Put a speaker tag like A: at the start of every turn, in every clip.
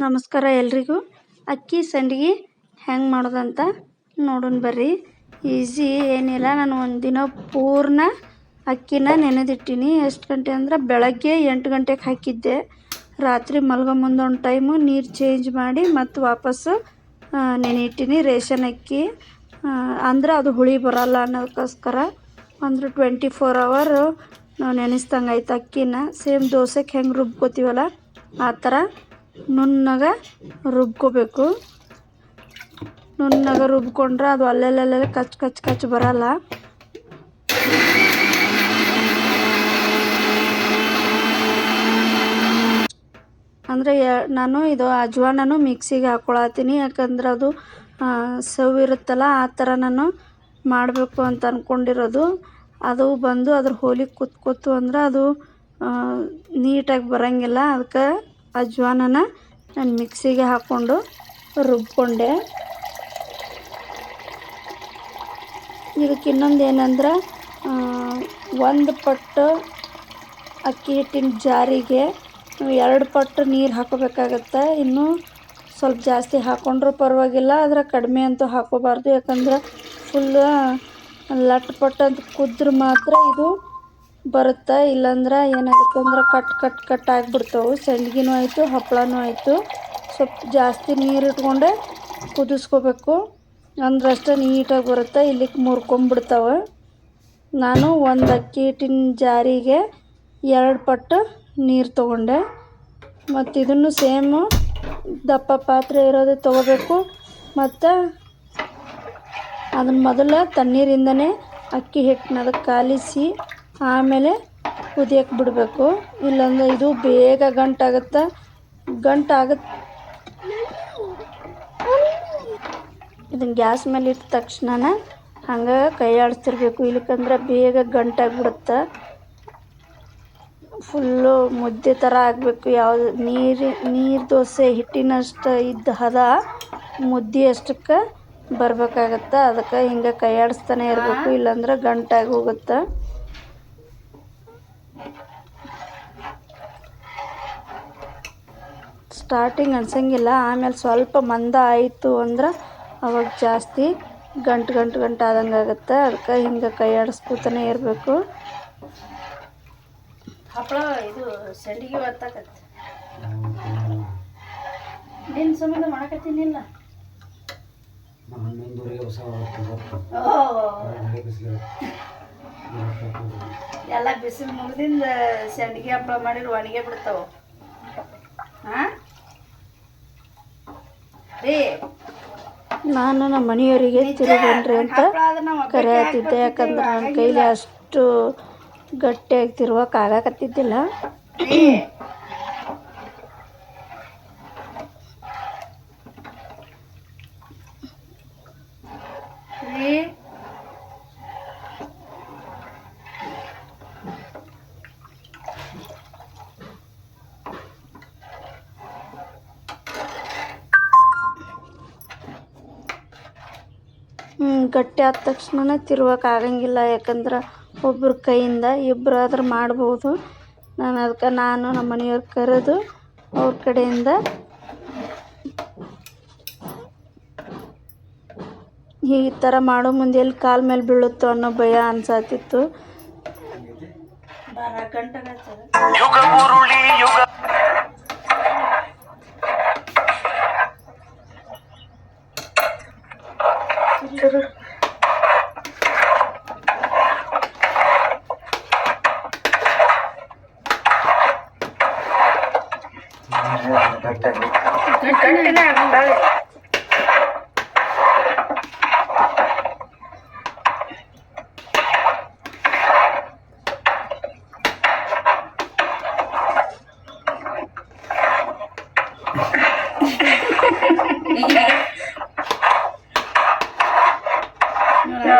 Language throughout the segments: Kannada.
A: ನಮಸ್ಕಾರ ಎಲ್ರಿಗೂ. ಅಕ್ಕಿ ಸಂಡಿಗೆ ಹೆಂಗೆ ಮಾಡೋದಂತ ನೋಡೋಣ ಬರ್ರಿ. ಈಸಿ ಏನಿಲ್ಲ, ನಾನು ಒಂದು ದಿನ ಪೂರ್ಣ ಅಕ್ಕಿನ ನೆನೆದಿಟ್ಟಿನಿ. ಎಷ್ಟು ಗಂಟೆ ಅಂದ್ರೆ ಬೆಳಗ್ಗೆ ಎಂಟು ಗಂಟೆಗೆ ಹಾಕಿದ್ದೆ. ರಾತ್ರಿ ಮಲ್ಗೋ ಮುಂದೊಂದು ಟೈಮು ನೀರು ಚೇಂಜ್ ಮಾಡಿ ಮತ್ತು ವಾಪಸ್ಸು ನೆನೆ ಇಟ್ಟೀನಿ ರೇಷನ್ ಅಕ್ಕಿ. ಅಂದ್ರೆ ಅದು ಹುಳಿ ಬರೋಲ್ಲ ಅನ್ನೋದಕ್ಕೋಸ್ಕರ ಅಂದ್ರೆ ಟ್ವೆಂಟಿ ಫೋರ್ ಅವರು ನೆನೆಸ್ದಂಗೆ ಆಯ್ತು ಅಕ್ಕಿನ. ಸೇಮ್ ದೋಸೆಗೆ ಹೆಂಗೆ ರುಬ್ಕೋತೀವಲ್ಲ, ಆ ಥರ ನುಣ್ಣಗೆ ರುಬ್ಕೋಬೇಕು. ನುಣ್ಣಗ ರುಬ್ಕೊಂಡ್ರೆ ಅದು ಅಲ್ಲೆಲ್ಲೇ ಕಚ್ ಕಚ್ ಕಚ್ ಬರಲ್ಲ. ಅಂದರೆ ನಾನು ಇದು ಅಜ್ವಾನನು ಮಿಕ್ಸಿಗೆ ಹಾಕ್ಕೊಳತ್ತೀನಿ ಯಾಕಂದ್ರೆ ಅದು ಸವಿರುತ್ತಲ್ಲ ಆ ಥರ ನಾನು ಮಾಡಬೇಕು ಅಂತ ಅಂದ್ಕೊಂಡಿರೋದು ಅದು ಬಂದು ಅದ್ರ ಹೋಲಿಗೆ ಕೂತ್ಕೊತು ಅಂದ್ರೆ ಅದು ನೀಟಾಗಿ ಬರೋಂಗಿಲ್ಲ. ಅದಕ್ಕೆ ಅಜ್ವಾನನ ನಾನು ಮಿಕ್ಸಿಗೆ ಹಾಕ್ಕೊಂಡು ರುಬ್ಕೊಂಡೆ. ಇದಕ್ಕೆ ಇನ್ನೊಂದು ಏನಂದ್ರೆ ಒಂದು ಪಟ್ಟು ಅಕ್ಕಿ ಹಿಟ್ಟಿನ ಜಾರಿಗೆ ಎರಡು ಪಟ್ಟು ನೀರು ಹಾಕೋಬೇಕಾಗತ್ತೆ ಇನ್ನೂ ಸ್ವಲ್ಪ ಜಾಸ್ತಿ ಹಾಕ್ಕೊಂಡ್ರೂ ಪರವಾಗಿಲ್ಲ, ಆದರೆ ಕಡಿಮೆ ಅಂತೂ ಹಾಕೋಬಾರ್ದು ಯಾಕಂದ್ರೆ ಫುಲ್ ಲಟ್ ಪಟ್ ಅಂತ ಕುದ್ರೆ ಮಾತ್ರ ಇದು ಬರುತ್ತೆ? ಇಲ್ಲಾಂದ್ರೆ ಏನಾಗುತ್ತೆ ಅಂದ್ರೆ ಕಟ್ ಕಟ್ ಕಟ್ ಆಗಿಬಿಡ್ತಾವೆ. ಸಂಡ್ಗಿನೂ ಆಯಿತು ಹಪ್ಪಳನೂ ಆಯಿತು. ಸ್ವಲ್ಪ ಜಾಸ್ತಿ ನೀರು ಇಟ್ಕೊಂಡೆ ಕುದಿಸ್ಕೋಬೇಕು. ಅಂದ್ರೆ ಅಷ್ಟೇ ನೀಟಾಗಿ ಬರುತ್ತೆ? ಇಲ್ಲಿಗೆ ಮುರ್ಕೊಂಬಿಡ್ತಾವೆ. ನಾನು ಒಂದು ಅಕ್ಕಿ ಹಿಟ್ಟಿನ ಜಾರಿಗೆ ಎರಡು ಪಟ್ಟು ನೀರು ತೊಗೊಂಡೆ. ಮತ್ತು ಇದನ್ನು ಸೇಮು ದಪ್ಪ ಪಾತ್ರೆ ಇರೋದು ತೊಗೋಬೇಕು. ಮತ್ತು ಅದನ್ನು ಮೊದಲು ತಣ್ಣೀರಿಂದನೇ ಅಕ್ಕಿ ಹಿಟ್ಟನ್ನ ಅದಕ್ಕೆ ಕಾಲಿಸಿ ಆಮೇಲೆ ಕುದಿಯಕ್ಕೆ ಬಿಡಬೇಕು. ಇಲ್ಲಾಂದ್ರೆ ಇದು ಬೇಗ ಗಂಟಾಗುತ್ತೆ? ಗಂಟಾಗುತ್ತೆ ಇದನ್ನು ಗ್ಯಾಸ್ ಮೇಲೆ ಇಟ್ಟ ತಕ್ಷಣ ಹಂಗೆ ಕೈ ಆಡಿಸ್ತಿರ್ಬೇಕು. ಇಲ್ಲಕ್ಕಂದ್ರೆ ಬೇಗ ಗಂಟಾಗ್ಬಿಡುತ್ತೆ? ಫುಲ್ಲು ಮುದ್ದೆ ಥರ ಆಗಬೇಕು. ಯಾವುದು ನೀರು ನೀರು ದೋಸೆ ಹಿಟ್ಟಿನಷ್ಟು ಇದ್ದ ಹದ ಮುದ್ದೆ ಅಷ್ಟಕ್ಕೆ ಬರ್ಬೇಕಾಗತ್ತೆ? ಅದಕ್ಕೆ ಹಿಂಗೆ ಕೈ ಆಡಿಸ್ತಾನೆ ಇರಬೇಕು. ಇಲ್ಲಾಂದ್ರೆ ಗಂಟಾಗಿ ಹೋಗುತ್ತೆ? ಸ್ಟಾರ್ಟಿಂಗ್ ಅನ್ಸಂಗಿಲ್ಲ ಆಮೇಲೆ ಸ್ವಲ್ಪ ಮಂದ ಆಯಿತು ಅಂದ್ರೆ ಅವಾಗ ಜಾಸ್ತಿ ಗಂಟು ಗಂಟು ಗಂಟು ಆದಂಗೆ ಆಗುತ್ತೆ ಅದಕ್ಕೆ ಹಿಂಗೆ ಕೈ ಆಡಿಸ್ಕೊತಾನೆ ಇರಬೇಕು. ಹಪ್ಪಳ ಇದು ಸಂಡಿಗೆ ಒತ್ತಾಕತ್ತೆ ನಿನ್ನ ಸಂಬಂಧ ಮಾಡಕತ್ತೀನಿಲ್ಲ ಎಲ್ಲ ಬಿಸಿಲು ಮುಗಿದಿಂದ ಸಂಡಿಗೆ ಹಪ್ಪಳ ಮಾಡಿದ್ರೆ ಒಣಗೆ ಬಿಡ್ತಾವ. ಹಾಂ ರೀ ನಾನು ನಮ್ಮ ಮನೆಯವರಿಗೆ ತಿರುಗನ್ರಿ ಅಂತ ಕರೆಯತ್ತಿದ್ದೆ ಯಾಕಂದ್ರೆ ನನ್ನ ಕೈಲಿ ಅಷ್ಟು ಗಟ್ಟಿಯಾಗಿ ತಿರುವಕ್ಕೆ ಆಗಾಕತ್ತಿದ್ದಿಲ್ಲ. ಗಟ್ಟಿ ಆದ ತಕ್ಷಣ ತಿರ್ವಕ್ಕೆ ಆಗಂಗಿಲ್ಲ. ಯಾಕಂದ್ರೆ ಒಬ್ರ ಕೈಯಿಂದ ಇಬ್ಬರಾದ್ರೆ ಮಾಡ್ಬೋದು. ನಾನು ಅದಕ್ಕೆ ನಾನು ನಮ್ಮ ಮನೆಯವ್ರು ಕರೆದು ಅವ್ರ ಕಡೆಯಿಂದ ಈ ಥರ ಮಾಡೋ ಮುಂದೆ ಎಲ್ಲಿ ಕಾಲು ಮೇಲೆ ಬೀಳುತ್ತೋ ಅನ್ನೋ ಭಯ ಅನ್ಸಾತಿತ್ತು.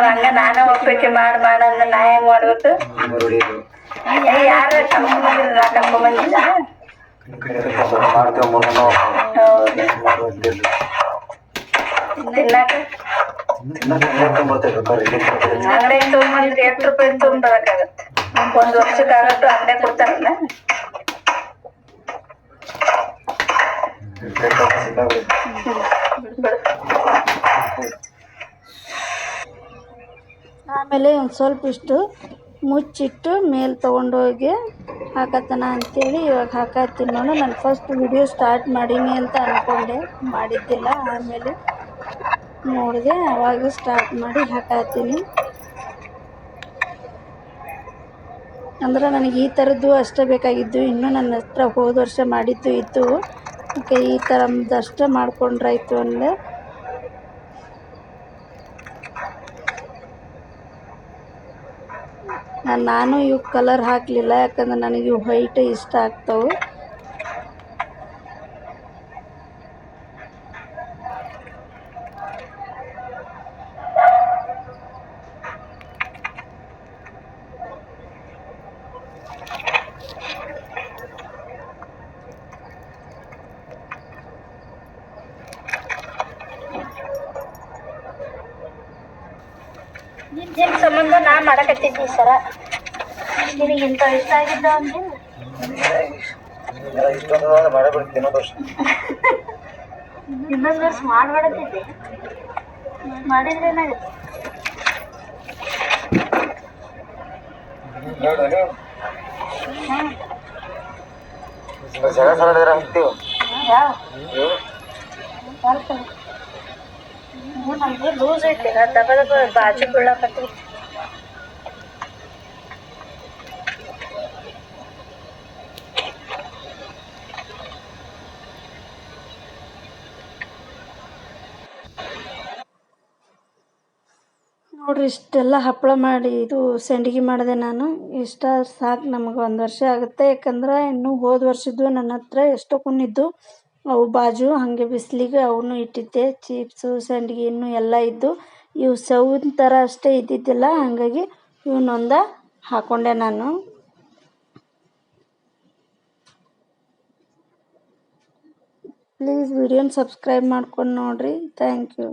B: ಹಂಗ ನಾನ ಒಪ್ಪಿಕೆ ಮಾಡ್ ಮಾಡಂದ್ರೆ ನಾ ಹೆಂಗ್ ಮಾಡ್ಬೇಕು ಯಾರ ಕರ್ಕೊಂಡ್ ಬಂದಿಲ್ಲ ಎಷ್ಟು ರೂಪಾಯಿ ಕೊಡ್ತಾರಲ್ಲ
A: ಆಮೇಲೆ ಒಂದು ಸ್ವಲ್ಪ ಇಷ್ಟು ಮುಚ್ಚಿಟ್ಟು ಮೇಲೆ ತೊಗೊಂಡೋಗಿ ಹಾಕತ್ತನ ಅಂತೇಳಿ ಇವಾಗ ಹಾಕತ್ತೀನಿ ನಾನು ನಾನು ಫಸ್ಟ್ ವಿಡಿಯೋ ಸ್ಟಾರ್ಟ್ ಮಾಡೀನಿ ಅಂತ ಅಂದ್ಕೊಂಡೆ ಮಾಡಿದ್ದಿಲ್ಲ, ಆಮೇಲೆ ನೋಡಿದೆ. ಅವಾಗ ಸ್ಟಾರ್ಟ್ ಮಾಡಿ ಹಾಕತ್ತೀನಿ. ಅಂದ್ರೆ ನನಗೆ ಈ ಥರದ್ದು ಅಷ್ಟೇ ಬೇಕಾಗಿದ್ದು. ಇನ್ನೂ ನನ್ನ ಹತ್ರ ಹೋದ ವರ್ಷ ಮಾಡಿದ್ದು ಇತ್ತು ಈ ಥರದ್ದು ಅಷ್ಟೇ ಮಾಡ್ಕೊಂಡ್ರಾಯ್ತು ಅಂದೆ. ನಾನ್- ಇವು ಕಲರ್ ಹಾಕಲಿಲ್ಲ ಯಾಕಂದ್ರೆ ನನಗೆ ವೈಟ್ ಇಷ್ಟ ಆಗ್ತವೆ.
B: ಸಂಬಂಧ ನಾ ಮಾಡಕತ್ತಿದ್ದಿ ಸರ ನಿನಗೆ ಇಂಥ ಇಷ್ಟ ಆಗಿದ್ದ
C: ಇಷ್ಟೊಂದು ಇನ್ನೊಂದು ವರ್ಷ
B: ಇನ್ನೊಂದು ವರ್ಷ ಮಾಡ್ಬೇಡತ್ತಿದ್ದೆ ಮಾಡಿದ್ರೆ ಏನಾಗುತ್ತೆ ಲೂಸ್ ಐತಿ ದಬ ದಬ ಬಾಜು ಬೀಳಕತ್ತಿ
A: ನೋಡ್ರಿ, ಇಷ್ಟೆಲ್ಲ ಹಪ್ಪಳ ಮಾಡಿ ಇದು ಸಂಡಿಗೆ ಮಾಡಿದೆ ನಾನು. ಇಷ್ಟ ಸಾಕು ನಮಗೆ ಒಂದು ವರ್ಷ ಆಗುತ್ತೆ. ಯಾಕಂದ್ರೆ ಇನ್ನೂ ಹೋದ ವರ್ಷದ್ದು ನನ್ನ ಹತ್ರ ಎಷ್ಟೋ ಕುಣ್ಣಿದ್ದು ಅವು ಬಾಜು, ಹಾಗೆ ಬಿಸಿಲಿಗೆ ಅವನು ಇಟ್ಟಿದ್ದೆ. ಚಿಪ್ಸು, ಸಂಡಿಗೆ ಇನ್ನೂ ಎಲ್ಲ ಇದ್ದು, ಇವು ಸೌನ್ ಥರ ಅಷ್ಟೇ ಇದ್ದಿದ್ದಿಲ್ಲ. ಹಾಗಾಗಿ ಇವನ್ನೊಂದ ಹಾಕ್ಕೊಂಡೆ ನಾನು. ಪ್ಲೀಸ್ ವಿಡಿಯೋನ ಸಬ್ಸ್ಕ್ರೈಬ್ ಮಾಡ್ಕೊಂಡು ನೋಡಿರಿ. Thank you